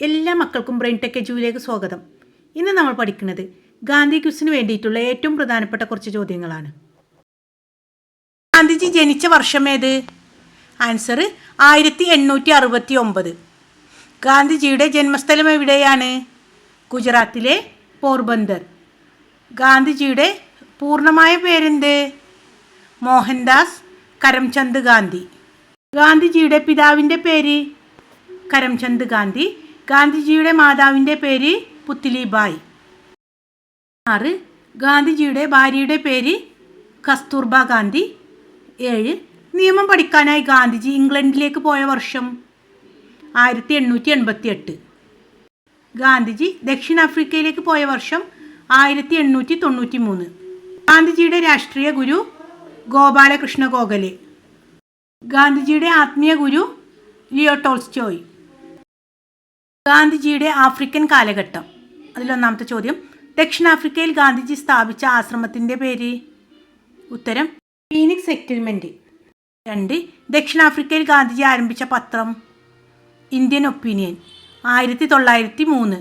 എല്ലാ മക്കൾക്കും brain tech എജുവിലേക്ക് സ്വാഗതം. ഇന്ന് നമ്മൾ പഠിക്കുന്നത് ഗാന്ധി ക്വിസിന് വേണ്ടിയിട്ടുള്ള ഏറ്റവും പ്രധാനപ്പെട്ട കുറച്ച് ചോദ്യങ്ങളാണ്. ഗാന്ധിജി ജനിച്ച വർഷം ഏത്? ആൻസർ ആയിരത്തി എണ്ണൂറ്റി അറുപത്തി ഒമ്പത് ഗാന്ധിജിയുടെ ജന്മസ്ഥലം എവിടെയാണ്? ഗുജറാത്തിലെ പോർബന്ദർ. ഗാന്ധിജിയുടെ പൂർണമായ പേരെന്ത്? മോഹൻദാസ് കരംചന്ദ് ഗാന്ധി. ഗാന്ധിജിയുടെ പിതാവിന്റെ പേര് കരംചന്ദ് ഗാന്ധി. ഗാന്ധിജിയുടെ മാതാവിന്റെ പേര് പുത്തിലിബായ് ആറ് ഗാന്ധിജിയുടെ ഭാര്യയുടെ പേര് കസ്തൂർബ ഗാന്ധി. ഏഴ് നിയമം പഠിക്കാനായി ഗാന്ധിജി ഇംഗ്ലണ്ടിലേക്ക് പോയ വർഷം. ആയിരത്തി എണ്ണൂറ്റി എൺപത്തി എട്ട് ഗാന്ധിജി ദക്ഷിണാഫ്രിക്കയിലേക്ക് പോയ വർഷം ആയിരത്തി എണ്ണൂറ്റി തൊണ്ണൂറ്റി മൂന്ന് ഗാന്ധിജിയുടെ രാഷ്ട്രീയ ഗുരു ഗോപാലകൃഷ്ണ ഗോഖലെ. ഗാന്ധിജിയുടെ ആത്മീയ ഗുരു ലിയോ ടോൾസ്റ്റോയ്. ഗാന്ധിജിയുടെ ആഫ്രിക്കൻ കാലഘട്ടം. അതിലൊന്നാമത്തെ ചോദ്യം ദക്ഷിണാഫ്രിക്കയിൽ ഗാന്ധിജി സ്ഥാപിച്ച ആശ്രമത്തിന്റെ പേര്? ഉത്തരം ഫീനിക്സ് സെറ്റിൽമെന്റ് രണ്ട് ദക്ഷിണാഫ്രിക്കയിൽ ഗാന്ധിജി ആരംഭിച്ച പത്രം? ഇന്ത്യൻ ഒപ്പീനിയൻ ആയിരത്തി തൊള്ളായിരത്തി മൂന്ന്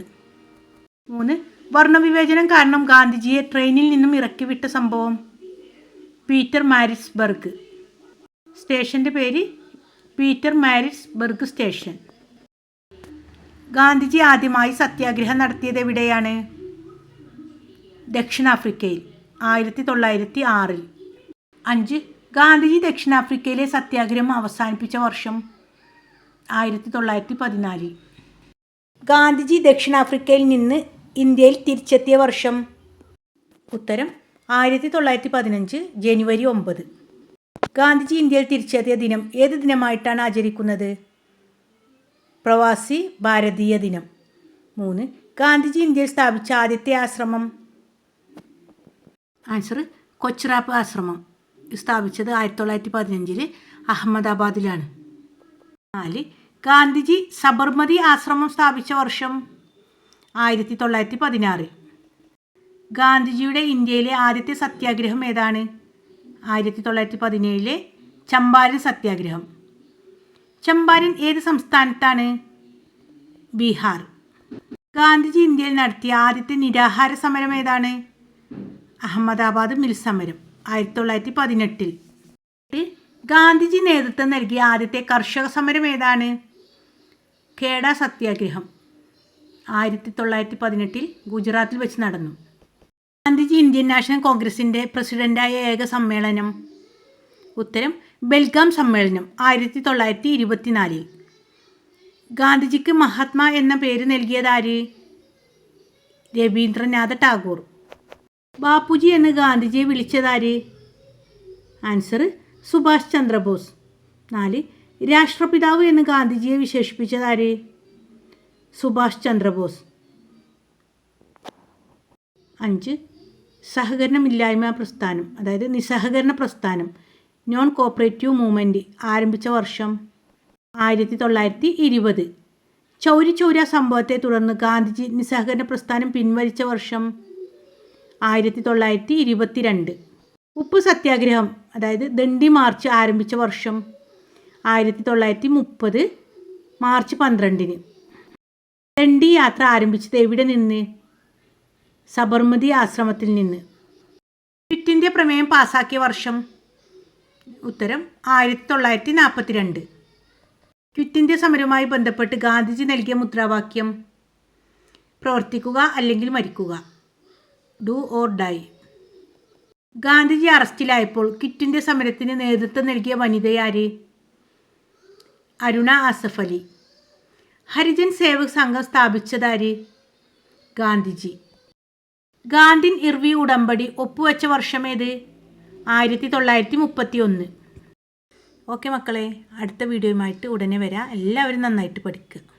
മൂന്ന് വർണവിവേചനം കാരണം ഗാന്ധിജിയെ ട്രെയിനിൽ നിന്നും ഇറക്കിവിട്ട സംഭവം? പീറ്റർ മാരിസ്ബർഗ് സ്റ്റേഷന്റെ പേര് പീറ്റർ മാരിസ്ബർഗ് സ്റ്റേഷൻ. ഗാന്ധിജി ആദ്യമായി സത്യാഗ്രഹം നടത്തിയത് എവിടെയാണ്? ദക്ഷിണാഫ്രിക്കയിൽ ആയിരത്തി തൊള്ളായിരത്തി ആറിൽ അഞ്ച്. ഗാന്ധിജി ദക്ഷിണാഫ്രിക്കയിലെ സത്യാഗ്രഹം അവസാനിപ്പിച്ച വർഷം ആയിരത്തി തൊള്ളായിരത്തി പതിനാലിൽ ഗാന്ധിജി ദക്ഷിണാഫ്രിക്കയിൽ നിന്ന് ഇന്ത്യയിൽ തിരിച്ചെത്തിയ വർഷം ഉത്തരം ആയിരത്തി തൊള്ളായിരത്തി പതിനഞ്ച് ജനുവരി ഒമ്പത്. ഗാന്ധിജി ഇന്ത്യയിൽ തിരിച്ചെത്തിയ ദിനം ഏത് ദിനമായിട്ടാണ് ആചരിക്കുന്നത്? പ്രവാസി ഭാരതീയ ദിനം. മൂന്ന്. ഗാന്ധിജി ഇന്ത്യയിൽ സ്ഥാപിച്ച ആദ്യത്തെ ആശ്രമം. ആൻസർ കൊച്ചിറാപ്പ് ആശ്രമം. സ്ഥാപിച്ചത് ആയിരത്തി തൊള്ളായിരത്തി പതിനഞ്ചിൽ അഹമ്മദാബാദിലാണ്. നാല്. ഗാന്ധിജി സബർമതി ആശ്രമം സ്ഥാപിച്ച വർഷം. ആയിരത്തി തൊള്ളായിരത്തി പതിനാറ് ഗാന്ധിജിയുടെ ഇന്ത്യയിലെ ആദ്യത്തെ സത്യാഗ്രഹം ഏതാണ്? ആയിരത്തി തൊള്ളായിരത്തി പതിനേഴിലെ ചമ്പാരൻ സത്യാഗ്രഹം. ചമ്പാരൻ ഏത് സംസ്ഥാനത്താണ്? ബീഹാർ. ഗാന്ധിജി ഇന്ത്യയിൽ നടത്തിയ ആദ്യത്തെ നിരാഹാര സമരം ഏതാണ്? അഹമ്മദാബാദ് മിൽ സമരം ആയിരത്തി തൊള്ളായിരത്തി പതിനെട്ടിൽ ഗാന്ധിജി നേതൃത്വം നൽകിയ ആദ്യത്തെ കർഷക സമരം ഏതാണ്? ഖേഡ സത്യാഗ്രഹം ആയിരത്തി തൊള്ളായിരത്തി പതിനെട്ടിൽ ഗുജറാത്തിൽ വെച്ച് നടന്നു. ഗാന്ധിജി ഇന്ത്യൻ നാഷണൽ കോൺഗ്രസിന്റെ പ്രസിഡന്റായ ഏക സമ്മേളനം. ഉത്തരം ബെൽഗാം സമ്മേളനം ആയിരത്തി തൊള്ളായിരത്തി ഇരുപത്തിനാലിൽ ഗാന്ധിജിക്ക് മഹാത്മാ എന്ന പേര് നൽകിയതാര്? രവീന്ദ്രനാഥ ടാഗോർ. ബാപ്പുജി എന്ന് ഗാന്ധിജിയെ വിളിച്ചതാര്? ആൻസർ സുഭാഷ് ചന്ദ്രബോസ്. നാല് രാഷ്ട്രപിതാവ് എന്ന് ഗാന്ധിജിയെ വിശേഷിപ്പിച്ചതാര്? സുഭാഷ് ചന്ദ്രബോസ്. അഞ്ച് സഹകരണമില്ലായ്മ പ്രസ്ഥാനം അതായത് നിസ്സഹകരണ പ്രസ്ഥാനം. നോൺ കോപ്പറേറ്റീവ് മൂവ്മെന്റ് ആരംഭിച്ച വർഷം ആയിരത്തി തൊള്ളായിരത്തി ഇരുപത് ചൗരി ചൗര സംഭവത്തെ തുടർന്ന് ഗാന്ധിജി നിസ്സഹകരണ പ്രസ്ഥാനം പിൻവലിച്ച വർഷം ആയിരത്തി തൊള്ളായിരത്തി ഇരുപത്തിരണ്ട് ഉപ്പ് സത്യാഗ്രഹം അതായത് ദണ്ഡി മാർച്ച് ആരംഭിച്ച വർഷം ആയിരത്തി തൊള്ളായിരത്തി മുപ്പത് മാർച്ച് പന്ത്രണ്ടിന്. ദണ്ഡി യാത്ര ആരംഭിച്ചത് എവിടെ നിന്ന്? സബർമതി ആശ്രമത്തിൽ നിന്ന്. ഫിറ്റിന്റെ പ്രമേയം പാസാക്കിയ വർഷം ഉത്തരം ആയിരത്തി തൊള്ളായിരത്തി നാൽപ്പത്തി രണ്ട് ക്വിറ്റ് ഇന്ത്യ സമരവുമായി ബന്ധപ്പെട്ട് ഗാന്ധിജി നൽകിയ മുദ്രാവാക്യം പ്രവർത്തിക്കുക അല്ലെങ്കിൽ മരിക്കുക ഡു ഓർ ഡൈ ഗാന്ധിജി അറസ്റ്റിലായപ്പോൾ ക്വിറ്റ് ഇന്ത്യ സമരത്തിന് നേതൃത്വം നൽകിയ വനിതയാര് അരുണ ആസഫ് അലി. ഹരിജൻ സേവക് സംഘം സ്ഥാപിച്ചതാര് ഗാന്ധിജി. ഗാന്ധിൻ ഇർവി ഉടമ്പടി ഒപ്പുവെച്ച വർഷമേത് ആയിരത്തി തൊള്ളായിരത്തി മുപ്പത്തി ഒന്ന് ഓക്കെ മക്കളെ അടുത്ത വീഡിയോയുമായിട്ട് ഉടനെ വരാം. എല്ലാവരും നന്നായിട്ട് പഠിക്കുക